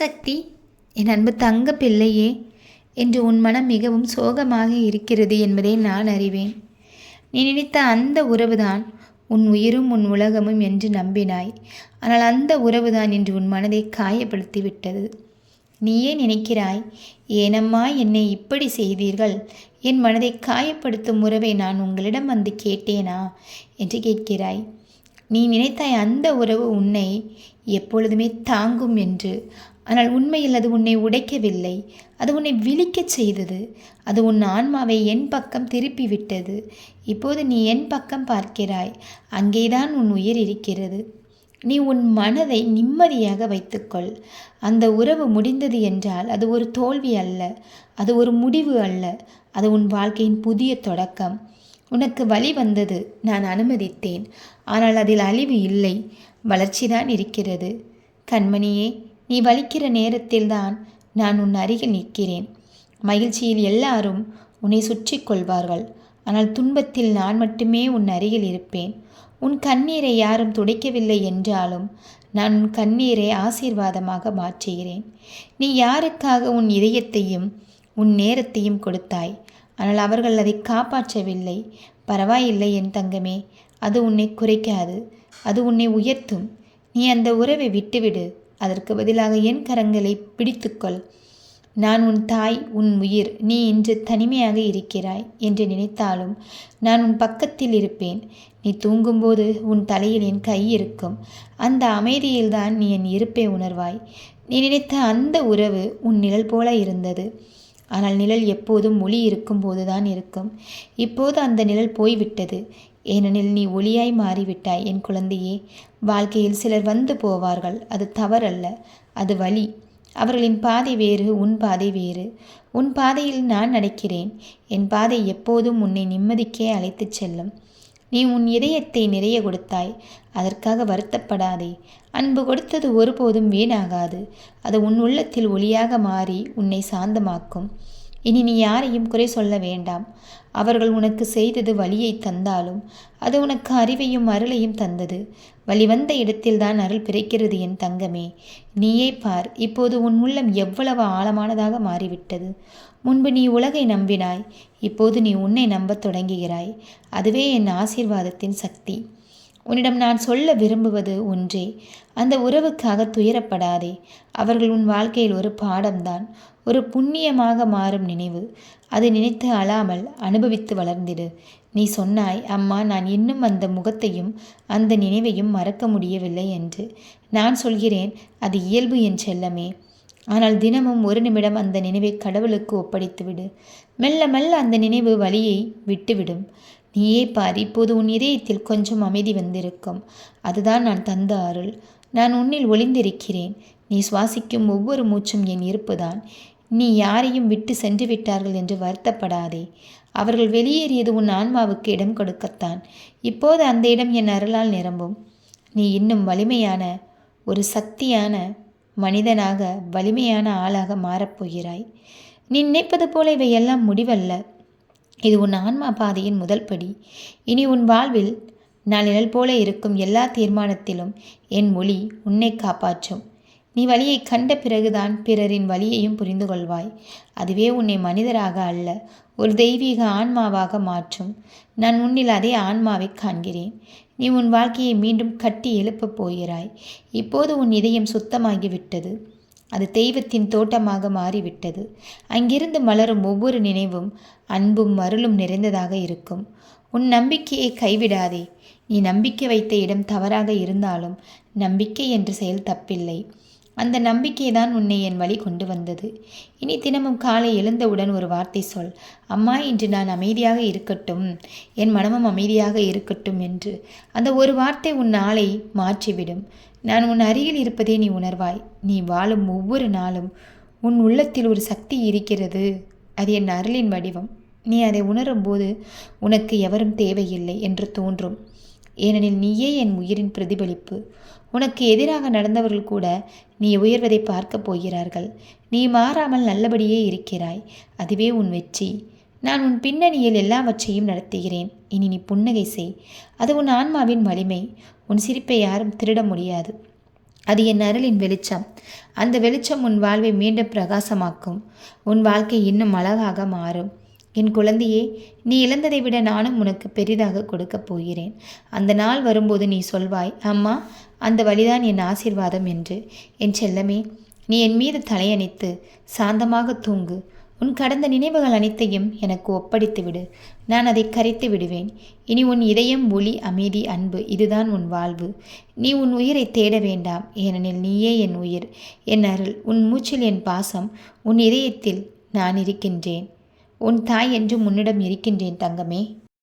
சக்தி என் அன்பு தங்க பிள்ளையே என்று உன் மனம் மிகவும் சோகமாக இருக்கிறது என்பதை நான் அறிவேன். நீ நினைத்த அந்த உறவுதான் உன் உயிரும் உன் உலகமும் என்று நம்பினாய். ஆனால் அந்த உறவுதான் இன்று உன் மனதை காயப்படுத்தி விட்டது நீயே நினைக்கிறாய் ஏனம்மா என்னை இப்படி செய்தீர்கள்? என் மனதை காயப்படுத்தும் உறவை நான் உங்களிடம் வந்து கேட்டேனா? என்று கேட்கிறாய். நீ நினைத்தாய் அந்த உறவு உன்னை எப்பொழுதுமே தாங்கும் என்று. ஆனால் உண்மையில் அது உன்னை உடைக்கவில்லை. அது உன்னை விழிக்கச் செய்தது. அது உன் ஆன்மாவை என் பக்கம் திருப்பி விட்டது இப்போது நீ என் பக்கம் பார்க்கிறாய். அங்கேதான் உன் உயிர் இருக்கிறது. நீ உன் மனதை நிம்மதியாக வைத்துக்கொள். அந்த உறவு முடிந்தது என்றால் அது ஒரு தோல்வி அல்ல. அது ஒரு முடிவு அல்ல. அது உன் வாழ்க்கையின் புதிய தொடக்கம். உனக்கு வழி வந்தது. நான் அனுமதித்தேன். ஆனால் அதில் அழிவு இல்லை. வளர்ச்சிதான் இருக்கிறது. கண்மணியே நீ வலிக்கிற நேரத்தில்தான் நான் உன் அருகில் நிற்கிறேன். மகிழ்ச்சியில் எல்லாரும் உன்னை சுற்றி கொள்வார்கள். ஆனால் துன்பத்தில் நான் மட்டுமே உன் அருகில் இருப்பேன். உன் கண்ணீரை யாரும் துடைக்கவில்லை என்றாலும் நான் உன் கண்ணீரை ஆசீர்வாதமாக மாற்றுகிறேன். நீ யாருக்காக உன் இதயத்தையும் உன் நேரத்தையும் கொடுத்தாய்? ஆனால் அவர்கள் அதை காப்பாற்றவில்லை. பரவாயில்லை என் தங்கமே அது உன்னை குறைக்காது. அது உன்னை உயர்த்தும். நீ அந்த உறவை விட்டுவிடு. அதற்கு பதிலாக என் கரங்களை பிடித்துக்கொள். நான் உன் தாய் உன் உயிர் நீ இன்று தனிமையாக இருக்கிறாய் என்று நினைத்தாலும் நான் உன் பக்கத்தில் இருப்பேன். நீ தூங்கும்போது உன் தலையில் என் கை இருக்கும். அந்த அமைதியில்தான் நீ என் இருப்பை உணர்வாய். நீ நினைத்த அந்த உறவு உன் நிழல் போல இருந்தது. ஆனால் நிழல் எப்போதும் ஒளி இருக்கும் போதுதான் இருக்கும். இப்போது அந்த நிழல் போய்விட்டது. ஏனெனில் நீ ஒளியாய் மாறிவிட்டாய் என் குழந்தையே. வாழ்க்கையில் சிலர் வந்து போவார்கள் அது தவறல்ல அது வழி. அவர்களின் பாதை வேறு உன் பாதை வேறு. உன் பாதையில் நான் நடக்கிறேன் என் பாதை எப்போதும் உன்னை நிம்மதிக்கே அழைத்துச் செல்லும். நீ உன் இதயத்தை நிறைய கொடுத்தாய் அதற்காக வருத்தப்படாதே. அன்பு கொடுத்தது ஒருபோதும் வீணாகாது அது உன் உள்ளத்தில் ஒளியாக மாறி உன்னை சாந்தமாக்கும். இனி நீ யாரையும் குறை சொல்ல வேண்டாம். அவர்கள் உனக்கு செய்தது வழியை தந்தாலும் அது உனக்கு அறிவையும் அருளையும் தந்தது. வழி வந்த இடத்தில்தான் அருள் பிறக்கிறது என் தங்கமே. நீயே பார் இப்போது உன் உள்ளம் எவ்வளவு ஆழமானதாக மாறிவிட்டது. முன்பு நீ உலகை நம்பினாய் இப்போது நீ உன்னை நம்பத் தொடங்குகிறாய். அதுவே என் ஆசீர்வாதத்தின் சக்தி. உன்னிடம் நான் சொல்ல விரும்புவது ஒன்றே அந்த உறவுக்காக துயரப்படாதே. அவர்கள் உன் வாழ்க்கையில் ஒரு பாடம்தான். ஒரு புண்ணியமாக மாறும் நினைவு. அதை நினைத்து அழாமல் அனுபவித்து வளர்ந்திடு. நீ சொன்னாய் அம்மா நான் இன்னும் அந்த முகத்தையும் அந்த நினைவையும் மறக்க முடியவில்லை என்று. நான் சொல்கிறேன் அது இயல்பு என் செல்லமே. ஆனால் தினமும் ஒரு நிமிடம் அந்த நினைவை கடவுளுக்கு ஒப்படைத்துவிடு மெல்ல மெல்ல அந்த நினைவு வழியை விட்டுவிடும். நீயே பார் இப்போது உன் இதயத்தில் கொஞ்சம் அமைதி வந்திருக்கும். அதுதான் நான் தந்த அருள். நான் உன்னில் ஒளிந்திருக்கிறேன். நீ சுவாசிக்கும் ஒவ்வொரு மூச்சும் என் இருப்புதான். நீ யாரையும் விட்டு சென்று விட்டார்கள் என்று வருத்தப்படாதே. அவர்கள் வெளியேறியது உன் ஆன்மாவுக்கு இடம் கொடுக்கத்தான். இப்போது அந்த இடம் என் அருளால் நிரம்பும். நீ இன்னும் வலிமையான ஒரு சக்தியான மனிதனாக வலிமையான ஆளாக மாறப்போகிறாய் நீ நினைப்பது போல இவையெல்லாம் முடிவல்ல. இது உன் ஆன்மா பாதையின் முதல் படி. இனி உன் வாழ்வில் நான் நிழல் போல இருக்கும் எல்லா தீர்மானத்திலும் என் மொழி உன்னை காப்பாற்றும். நீ வழியை கண்ட பிறகுதான் பிறரின் வழியையும் புரிந்து கொள்வாய் அதுவே உன்னை மனிதராக அல்ல ஒரு தெய்வீக ஆன்மாவாக மாற்றும். நான் உன்னில் அதே ஆன்மாவை காண்கிறேன். நீ உன் வாழ்க்கையை மீண்டும் கட்டி எழுப்பப் போகிறாய். இப்போது உன் இதயம் சுத்தமாகிவிட்டது. அது தெய்வத்தின் தோட்டமாக மாறிவிட்டது. அங்கிருந்து மலரும் ஒவ்வொரு நினைவும் அன்பும் மருளும் நிறைந்ததாக இருக்கும். உன் நம்பிக்கையை கைவிடாதே. நீ நம்பிக்கை வைத்த இடம் தவறாக இருந்தாலும் நம்பிக்கை என்ற செயல் தப்பில்லை. அந்த நம்பிக்கை தான் உன்னை என் வழி கொண்டு வந்தது. இனி தினமும் காலை எழுந்தவுடன் ஒரு வார்த்தை சொல். அம்மா இன்று நான் அமைதியாக இருக்கட்டும். என் மனமும் அமைதியாக இருக்கட்டும் என்று. அந்த ஒரு வார்த்தை உன் நாளை மாற்றிவிடும். நான் உன் அருகில் இருப்பதே நீ உணர்வாய். நீ வாழும் ஒவ்வொரு நாளும் உன் உள்ளத்தில் ஒரு சக்தி இருக்கிறது. அது என் அருளின் வடிவம். நீ அதை உணரும்போது உனக்கு எவரும் தேவையில்லை என்று தோன்றும். ஏனெனில் நீயே என் உயிரின் பிரதிபலிப்பு. உனக்கு எதிராக நடந்தவர்கள் கூட நீ உயர்வதை பார்க்கப் போகிறார்கள். நீ மாறாமல் நல்லபடியே இருக்கிறாய். அதுவே உன் வெற்றி. நான் உன் பின்னணியில் எல்லாவற்றையும் நடத்துகிறேன். இனி நீ புன்னகை செய். அது உன் ஆன்மாவின் வலிமை. உன் சிரிப்பை யாரும் திருட முடியாது. அது என் அருளின் வெளிச்சம். அந்த வெளிச்சம் உன் வாழ்வை மீண்டும் பிரகாசமாக்கும். உன் வாழ்க்கை இன்னும் அழகாக மாறும். என் குழந்தையே நீ இழந்ததை விட நானும் உனக்கு பெரிதாக கொடுக்கப் போகிறேன். அந்த நாள் வரும்போது நீ சொல்வாய் அம்மா அந்த வழிதான் என் ஆசீர்வாதம் என்று. என் செல்லமே நீ என் மீது தலையணைத்து சாந்தமாக தூங்கு. உன் கடந்த நினைவுகள் அனைத்தையும் எனக்கு ஒப்படைத்து விடு. நான் அதை கரைத்து விடுவேன். இனி உன் இதயம் ஒளி அமைதி அன்பு இதுதான் உன் வாழ்வு. நீ உன் உயிரை தேட வேண்டாம். ஏனெனில் நீயே என் உயிர். என் அருள் உன் மூச்சில் என் பாசம். உன் இதயத்தில் நான் இருக்கின்றேன். உன் தாய் என்று உன்னிடம் இருக்கின்றேன் தங்கமே.